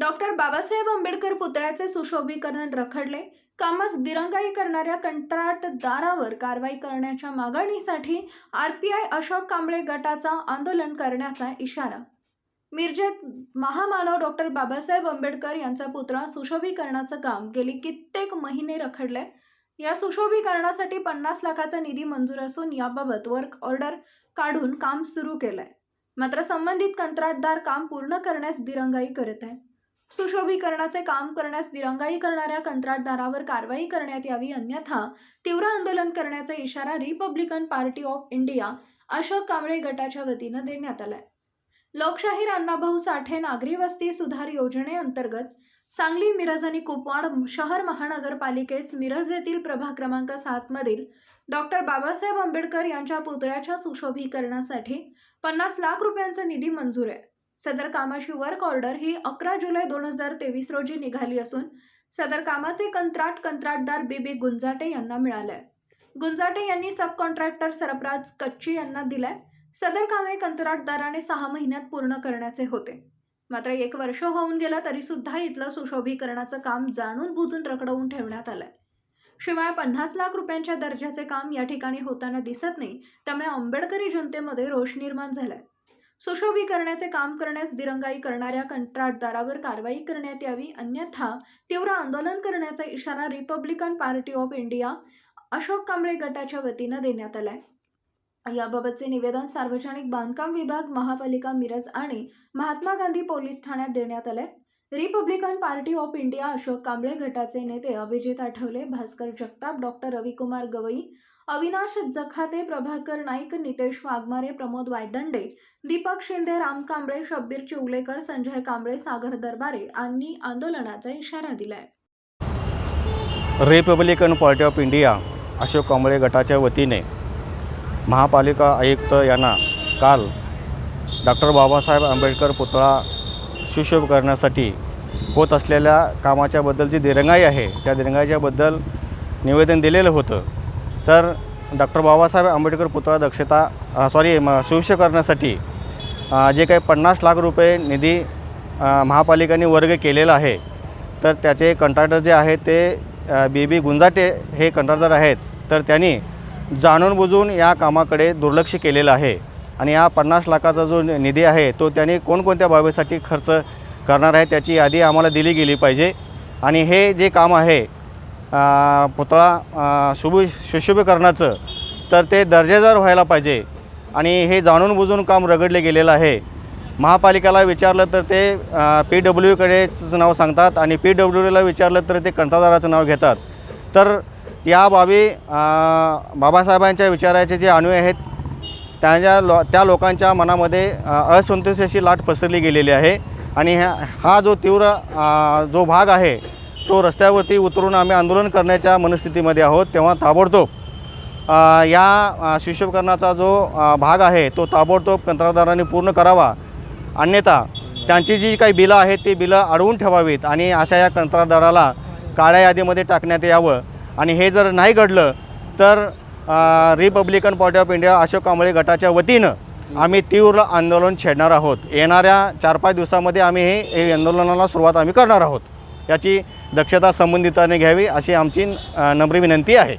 Doctor Babasaheb Ambedkar पुतळ्याचे सुशोभीकरण रखडले. कामास दिरंगाई करणाऱ्या कंत्राटदारावर कारवाई करण्याच्या मागणीसाठी R P I Ashok Kamble गटाचा आंदोलन करण्याचा इशारा. मिरजेत महामानव डॉक्टर बाबासाहेब आंबेडकर यांचा पुतळा सुशोभीकरणाचं काम गेली कित्येक महिने रखडले. या सुशोभीकरणासाठी पन्नास लाखाचा निधी मंजूर असून याबाबत वर्क ऑर्डर काढून काम सुरू केलंय. मात्र संबंधित कंत्राटदार काम पूर्ण करण्यास दिरंगाई करत आहे. सुशोभीकरणाचे काम करण्यास दिरंगाई करणाऱ्या कंत्राटदारावर कारवाई करण्यात यावी अन्यथा तीव्र आंदोलन करण्याचा इशारा Republican Party of India Ashok Kamble गटाच्या वतीनं देण्यात आलाय. लोकशाहीर अण्णाभाऊ साठे नागरी वस्ती सुधार योजनेअंतर्गत सांगली मिरज आणि कुपवाड शहर महानगरपालिकेस मिरज येथील प्रभाग क्रमांक सातमधील डॉक्टर बाबासाहेब आंबेडकर यांच्या पुतळ्याच्या सुशोभीकरणासाठी पन्नास लाख रुपयांचा निधी मंजूर आहे. सदर कामाची वर्क ऑर्डर ही अकरा जुलै दोन हजार तेवीस रोजी निघाली असून सदर कामाचे कंत्राट कंत्राटदार बीबी गुंजाटे यांना मिळाले गुंजाटे यांनी सब कॉन्ट्रॅक्टर सरफराज कच्ची यांना दिलाय. सदर कामे कंत्राटदाराने सहा महिन्यात पूर्ण करण्याचे होते. मात्र एक वर्ष होऊन गेलं तरी सुद्धा इथलं सुशोभीकरणाचं काम जाणून बुजून रखडवून ठेवण्यात आलंय. शिवाय पन्नास लाख रुपयांच्या दर्जाचे काम या ठिकाणी होताना दिसत नाही त्यामुळे आंबेडकरी जनतेमध्ये रोष निर्माण झालाय. सुशोभीकरणाचे काम करण्यास दिरंगाई करणाऱ्या कंत्राटदारावर कारवाई करण्यात यावी अन्यथा तीव्र आंदोलन करण्याचा इशारा Republican Party of India Ashok Kamble गटाच्या वतीनं देण्यात आलाय. याबाबतचे निवेदन सार्वजनिक बांधकाम विभाग महापालिका मिरज आणि महात्मा गांधी पोलीस ठाण्यात देण्यात आले Republican Party of India Ashok Kamble गटाचे नेते अभिजित आठवले भास्कर जगताप डॉक्टर रविकुमार गवई अविनाश जखाते प्रभाकर नाईक नितेश वाघमारे प्रमोद वायदंडे दीपक शिंदे राम कांबळे शब्बीर चिवलेकर संजय कांबळे सागर दरबारे यांनी आंदोलनाचा इशारा दिलाय. Republican Party of India Ashok Kamble गटाच्या वतीने महापालिका आयुक्त यांना काल डॉक्टर बाबासाहेब आंबेडकर पुतळा सुशोभ करण्यासाठी होत असलेल्या कामाच्याबद्दल जी दिरंगाई आहे. त्या दिरंगाईच्याबद्दल निवेदन दिलेलं होतं. तर डॉक्टर बाबासाहेब आंबेडकर पुतळा दक्षता सॉरी म करण्यासाठी जे काही पन्नास लाख रुपये निधी महापालिकाने महापालिकेने वर्ग केलेला आहे. तर त्याचे कंत्राटर जे आहेत ते बी बी गुंजाटे हे कंत्राटदार आहेत. तर त्यांनी जाणून बुजून या कामाकडे दुर्लक्ष केलेलं आहे. आणि या पन्नास लाखाचा जो निधी आहे तो त्यांनी कोणकोणत्या बाबीसाठी खर्च करणार आहे त्याची यादी आम्हाला दिली गेली पाहिजे. आणि हे जे काम आहे पुतळा शुभ सुशुभीकरणाचं तर ते दर्जेदार व्हायला पाहिजे. आणि हे जाणून बुजून काम रगडले गेलेलं आहे. महापालिकेला विचारलं तर ते पी डब्ल्यूकडेचं नाव सांगतात आणि पी डब्ल्यूला विचारलं तर ते कंत्राटदाराचं नाव घेतात. तर या बाबी बाबासाहेबांच्या विचाराचे जे अनुय आहेत त्याच्या लो त्या लोकांच्या मनामध्ये असंतोषाची लाट पसरली गेलेली आहे. आणि ह्या हा जो तीव्र जो भाग आहे तो रस्त्यावरती उतरून आम्ही आंदोलन करण्याच्या मनस्थितीमध्ये आहोत तेव्हा ताबडतोब या अ, जो भाग आहे तो ताबडतोब कंत्राटदारांनी पूर्ण करावा. अन्यथा त्यांची जी काही बिलं आहेत ती बिलं अडवून ठेवावीत आणि अशा या कंत्राटदाराला काळ्या यादीमध्ये टाकण्यात यावं. आणि हे जर नाही घडलं तर Republican Party of India Ashok Kamble गटाच्या वतीनं आम्ही तीव्र आंदोलन छेडणार आहोत. येणाऱ्या चार पाच दिवसामध्ये आम्ही हे हे आंदोलनाला सुरुवात आम्ही करणार आहोत. याची दक्षता संबंधिताने घ्यावी अशी आमची नम्र विनंती आहे.